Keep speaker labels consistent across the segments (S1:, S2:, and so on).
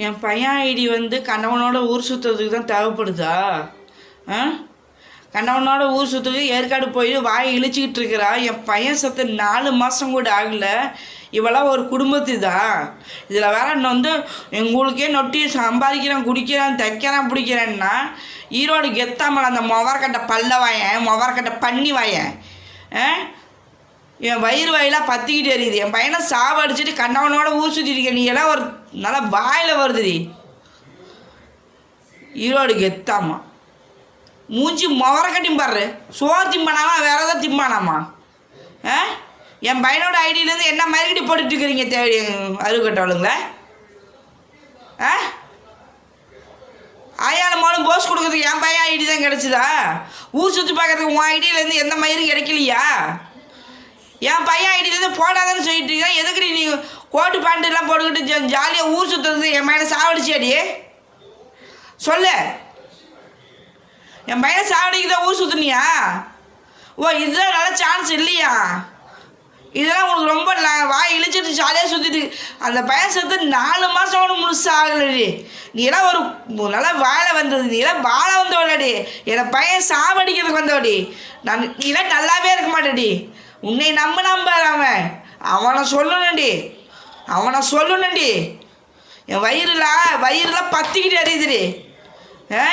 S1: என் பையன் ஐடி வந்து கணவனோட ஊர் சுற்றுறதுக்கு தான் தேவைப்படுதா? ஆ? கணவனோட ஊர் சுற்றுறதுக்கு ஏற்காடு போய் வாய் இழிச்சிக்கிட்டு இருக்கிறா. என் பையன் சத்து நாலு மாதம் கூட ஆகல. இவெல்லாம் ஒரு குடும்பத்து தான் இதில் வேற இன்னும் வந்து எங்களுக்கே நொட்டி சம்பாதிக்கிறேன் குடிக்கிறேன் தைக்கிறேன் பிடிக்கிறேன்னா ஈரோடு கெத்தாமல் அந்த மொவரக்கட்டை பல்ல வாயன் மொவரக்கட்டை பண்ணி வாயன் ஆ? என் வயிறு வாயிலாக பற்றிக்கிட்டே இருக்குது. என் பையனை சாவடிச்சிட்டு கண்ணவனோட ஊர் சுற்றிட்டு இருக்க நீ எல்லாம் ஒரு நல்லா வாயில் வருதுடி ஈரோடு கெத்தாமா மூஞ்சி முவர கட்டி சோறு திம்பானாமா வேற ஏதாவது திம்பானாமா? ஆ? என் பையனோட ஐடியிலேருந்து என்ன மறுக்கடி போட்டுட்டு இருக்கிறீங்க தேடி அருகட்டவளுங்களே ஆ? ஆயால மாலும் போஸ் கொடுக்குறதுக்கு என் பையன் ஐடி தான் கிடச்சிதா? ஊர் சுற்றி பார்க்கறதுக்கு உன் ஐடியிலேருந்து எந்த மயிரும் கிடைக்கலையா? என் பையன் ஐடியிலேருந்து போடாதன்னு சொல்லிட்டு இருக்கேன். எதுக்குடி நீ கோட்டு பேண்ட்டுலாம் போட்டுக்கிட்டு ஜாலியாக ஊர் சுற்றுறது என் பையனை சாவடிச்சியாடி? சொல்லு. என் பையனை சாவடிக்கு தான் ஊர் சுற்றுனியா ஓ இதுதான் நல்ல சான்ஸ் இல்லையா? இதெல்லாம் உனக்கு ரொம்ப நான் வாய் இழிச்சிட்டு ஜாலியாக சுற்றிட்டு அந்த பையன் சேர்த்து நாலு மாதம் கூட முழுசாக ஆகலடி. நீ எல்லாம் ஒரு நல்லா வாழை வந்தது. நீ எல்லாம் வாழ வந்தவளடி. என் பையன் சாவடிக்கிறதுக்கு வந்தவடி. நான் நீ எல்லாம் நல்லாவே இருக்க மாட்டேடி உன்னை நம்ப பாரு அவன். அவனை சொல்லணும்டி. அவனை சொல்லணும்டி. என் வயிறுல வயிறுலாம் பத்திக்கிட்டு அறியுதுடி ஆ?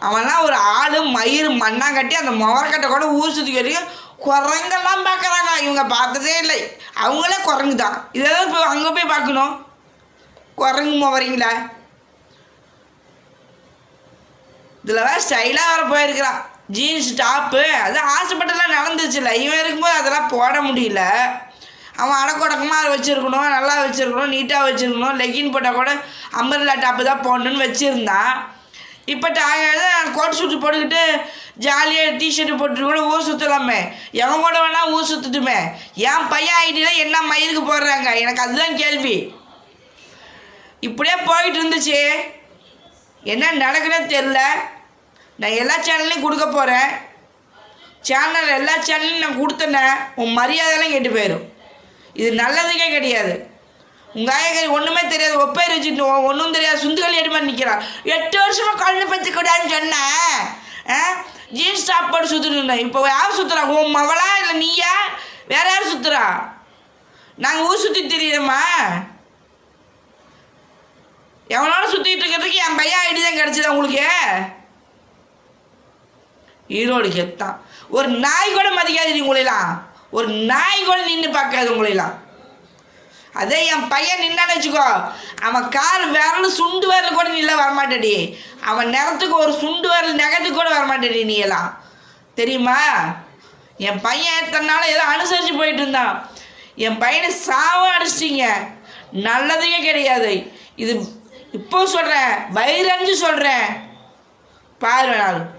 S1: அவன்லாம் ஒரு ஆள் மயிறு மண்ணாங்கட்டி அந்த முகரக்கட்டை கூட ஊர் சுற்றி வரைக்கும் குரங்கெல்லாம் பார்க்குறாங்க. இவங்க பார்த்ததே இல்லை. அவங்களே குரங்கு தான் இதெல்லாம் இப்போ அங்கே போய் பார்க்கணும்? குரங்கு முகரிங்களா இதில் வேறு ஸ்டைலாக வர போயிருக்கிறான். ஜீன்ஸ் டாப்பு அது ஆசைப்பட்டெல்லாம் நடந்துச்சுல்ல இவன் இருக்கும்போது அதெல்லாம் போட முடியல. அவன் அடக்கொடக்கமாக வச்சுருக்கணும் நல்லா வச்சுருக்கணும் நீட்டாக வச்சுருக்கணும். லெகின் போட்டால் கூட அம்பர்லா டாப்பு தான் போடணுன்னு வச்சுருந்தான். இப்போ நான் கோட் சூட்டு போட்டுக்கிட்டு ஜாலியாக டிஷர்ட்டு போட்டுட்டு கூட ஊர் சுற்றலாமே எவன் கூட வேணால் ஊர் சுற்றட்டுமே என் பையன் ஐடியில் என்ன மயிருக்கு போடுறாங்க? எனக்கு அதுதான் கேள்வி. இப்படியே போயிட்டு இருந்துச்சு. என்ன நடக்குதுன்னு தெரில நான் எல்லா சேனல்லையும் கொடுக்க போகிறேன் சேனல் எல்லா சேனல்லையும் நான் கொடுத்தேன்னா உன் மரியாதையெல்லாம் கெட்டு போயிடும் இது நல்லதுக்கே கிடையாது. உங்கள் ஆயக்காரி ஒன்றுமே தெரியாது ஒப்பேர் வச்சுட்டு ஒன்றும் தெரியாது சுந்துகள் எடு மாதிரி நிற்கிறான் எட்டு வருஷமாக குழந்தை பற்றி கூடாதுன்னு சொன்னேன் ஆ? ஜீன்ஸ் டாப் போட்டு சுற்றிட்டு இருந்தேன். இப்போ யார் சுற்றுறா உன் மவளா இல்லை நீயா? வேற யார் சுற்றுறா நாங்கள் ஊர் சுற்றி தெரியுறோமா? எவனோட சுற்றிட்டு இருக்கிறதுக்கு என் பையன் ஐடி தான் கிடச்சிதா உங்களுக்கு? ஈரோடு கெத்தான் ஒரு நாய் கூட மதிக்காது உங்களெல்லாம் ஒரு நாய் கூட நின்று பார்க்காது உங்களெல்லாம் அதே என் பையன் நின்னான்னு வச்சுக்கோ அவன் கார் விரல் சுண்டு விரல் கூட நீல வரமாட்டேடி அவன் நிறத்துக்கு ஒரு சுண்டு விரல் நகத்துக்கு கூட வரமாட்டேடி நீ எல்லாம். தெரியுமா? என் பையன் தன்னால ஏதோ அனுசரித்து போயிட்டு இருந்தான். என் பையனை சாவ அடிச்சிட்டிங்க. நல்லதுக்கே கிடையாது. இது இப்போ சொல்கிறேன் வயிறஞ்சு சொல்கிறேன் பாரு வேணாலும்